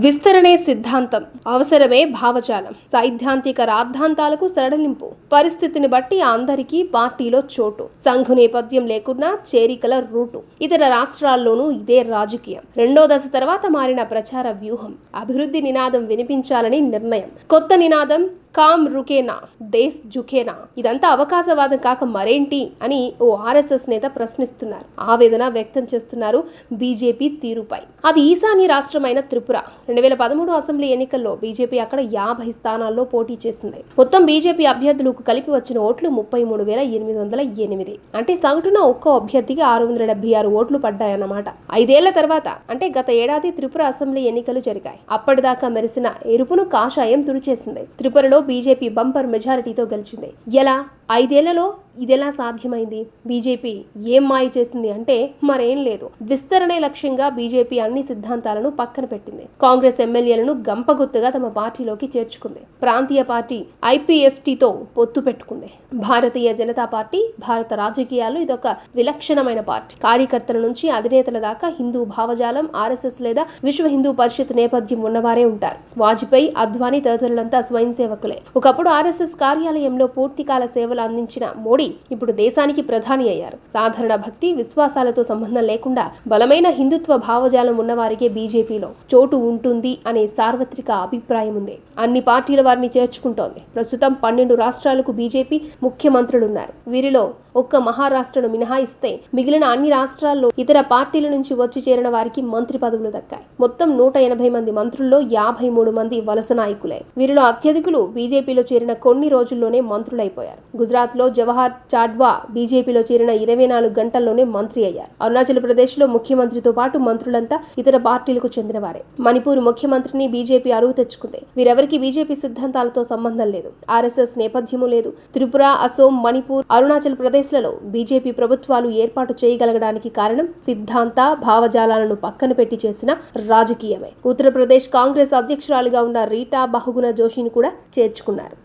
విస్తరణే సిద్ధాంతం. అవసరమే భావజాలం. సైద్ధాంతిక రాద్ధాంతాలకు సడలింపు. పరిస్థితిని బట్టి అందరికీ పార్టీలో చోటు. సంఘు నేపథ్యం లేకున్నా చేరికల రూటు. ఇతర రాష్ట్రాల్లోనూ ఇదే రాజకీయం. రెండో దశ తర్వాత మారిన ప్రచార వ్యూహం. అభివృద్ధి నినాదం వినిపించాలని నిర్ణయం. కొత్త నినాదం కామ్ రుకేనా దేశ్ జుకేనా? ఇదంతా అవకాశవాదం కాక మరేంటి అని ఓ ఆర్ఎస్ఎస్ నేత ప్రశ్నిస్తున్నారు. ఆవేదన వ్యక్తం చేస్తున్నారు బీజేపీ తీరుపై. అది ఈశాన్య రాష్ట్రమైన త్రిపుర. రెండు వేల పదమూడు అసెంబ్లీ ఎన్నికల్లో బీజేపీ అక్కడ యాభై స్థానాల్లో పోటీ చేసింది. మొత్తం బీజేపీ అభ్యర్థులకు కలిపి వచ్చిన ఓట్లు ముప్పై మూడు వేల ఎనిమిది వందల ఎనిమిది. అంటే సగటున ఒక్కో అభ్యర్థికి ఆరు వందల డెబ్బై ఆరు ఓట్లు పడ్డాయన్నమాట. ఐదేళ్ళ తర్వాత అంటే గత ఏడాది త్రిపుర అసెంబ్లీ ఎన్నికలు జరిగాయి. అప్పటిదాకా మెరిసిన ఎరుపును కాషాయం తుడిచేసింది. త్రిపురలో బీజేపీ బంపర్ మెజారిటీతో గెలిచింది. ఎలా? ఐదేళ్ళలో ఇదెలా సాధ్యమైంది? బీజేపీ ఏం మాయ చేసింది అంటే మరేం లేదు. విస్తరణే లక్ష్యంగా బీజేపీ అన్ని సిద్ధాంతాలను పక్కన పెట్టింది. కాంగ్రెస్ ఎమ్మెల్యేలను గంపగుత్తుగా తమ పార్టీలోకి చేర్చుకుంది. ప్రాంతీయ పార్టీ ఐపీఎఫ్టీతో పొత్తు పెట్టుకుంది. భారతీయ జనతా పార్టీ భారత రాజకీయాల్లో ఇదొక విలక్షణమైన పార్టీ. కార్యకర్తల నుంచి అధినేతల దాకా హిందూ భావజాలం ఆర్ఎస్ఎస్ లేదా విశ్వ హిందూ పరిషత్ నేపథ్యం ఉన్నవారే ఉంటారు. వాజ్పేయి అద్వానీ తదితరులంతా స్వయం సేవకులే. ఒకప్పుడు ఆర్ఎస్ఎస్ కార్యాలయంలో పూర్తికాల సేవలు అందించిన మోడీ ఇప్పుడు దేశానికి ప్రధాని అయ్యారు. సాధారణ భక్తి విశ్వాసాలతో సంబంధం లేకుండా బలమైన హిందుత్వ భావజాలం ఉన్నవారికే బీజేపీలో చోటు ఉంటుంది అనే సార్వత్రిక అభిప్రాయం ఉంది. అన్ని పార్టీల వారిని చేర్చుకుంటోంది. ప్రస్తుతం పన్నెండు రాష్ట్రాలకు బీజేపీ ముఖ్యమంత్రులున్నారు. వీరిలో ఒక్క మహారాష్ట్రను మినహాయిస్తే మిగిలిన అన్ని రాష్ట్రాల్లో ఇతర పార్టీల నుంచి వచ్చి చేరిన వారికి మంత్రి పదవులు దక్కాయి. మొత్తం నూట ఎనభై మంది మంత్రుల్లో యాభై మూడు మంది వలస నాయకులే. వీరిలో అత్యధికులు బీజేపీలో చేరిన కొన్ని రోజుల్లోనే మంత్రులైపోయారు. గుజరాత్లో జవహర్ చాడ్వా బీజేపీలో చేరిన ఇరవై నాలుగు గంటల్లోనే మంత్రి అయ్యారు. అరుణాచల్ ప్రదేశ్లో ముఖ్యమంత్రితో పాటు మంత్రులంతా ఇతర పార్టీలకు చెందినవారే. మణిపూర్ ముఖ్యమంత్రిని బీజేపీ అరువు తెచ్చుకుంది. వీరెవరికి బీజేపీ సిద్ధాంతాలతో సంబంధం లేదు. ఆర్ఎస్ఎస్ నేపథ్యము లేదు. త్రిపుర అసోం మణిపూర్ అరుణాచల్ ప్రదేశ్ ఆంధ్రప్రదేశ్లలో బీజేపీ ప్రభుత్వాలు ఏర్పాటు చేయగలగడానికి కారణం సిద్ధాంత భావజాలాలను పక్కన పెట్టి చేసిన రాజకీయమే. ఉత్తరప్రదేశ్ కాంగ్రెస్ అధ్యక్షురాలిగా ఉన్న రీటా బహుగుణ జోషిని కూడా చేర్చుకున్నారు.